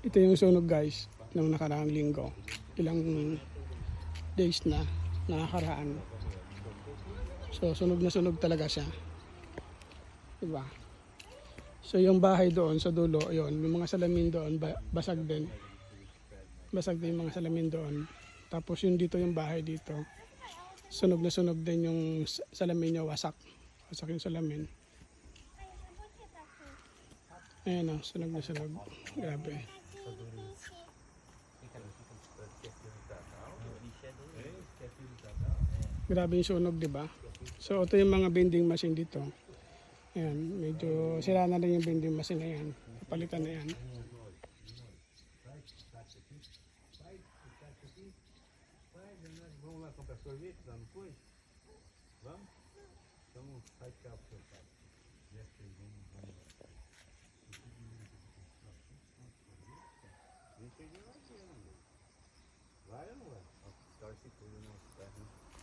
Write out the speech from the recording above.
Ito yung sunog guys ng nakaraang linggo. Ilang days na nakakaraan. So sunog na sunog talaga siya. Diba? So yung bahay doon sa dulo, yun, yung mga salamin doon, ba- basag din. Basag din yung mga salamin doon. Tapos yung dito yung bahay dito. Sunog na sunog din yung salamin niya, wasak. Wasak yung salamin. Ayan o, sunog na sunog. Grabe. Grabe yung sunog, di ba? So, ito yung mga vending machine dito. Ayan, medyo sira na rin yung vending machine na yan. Palitan na yan. Vamos de cá seu pai. They do like.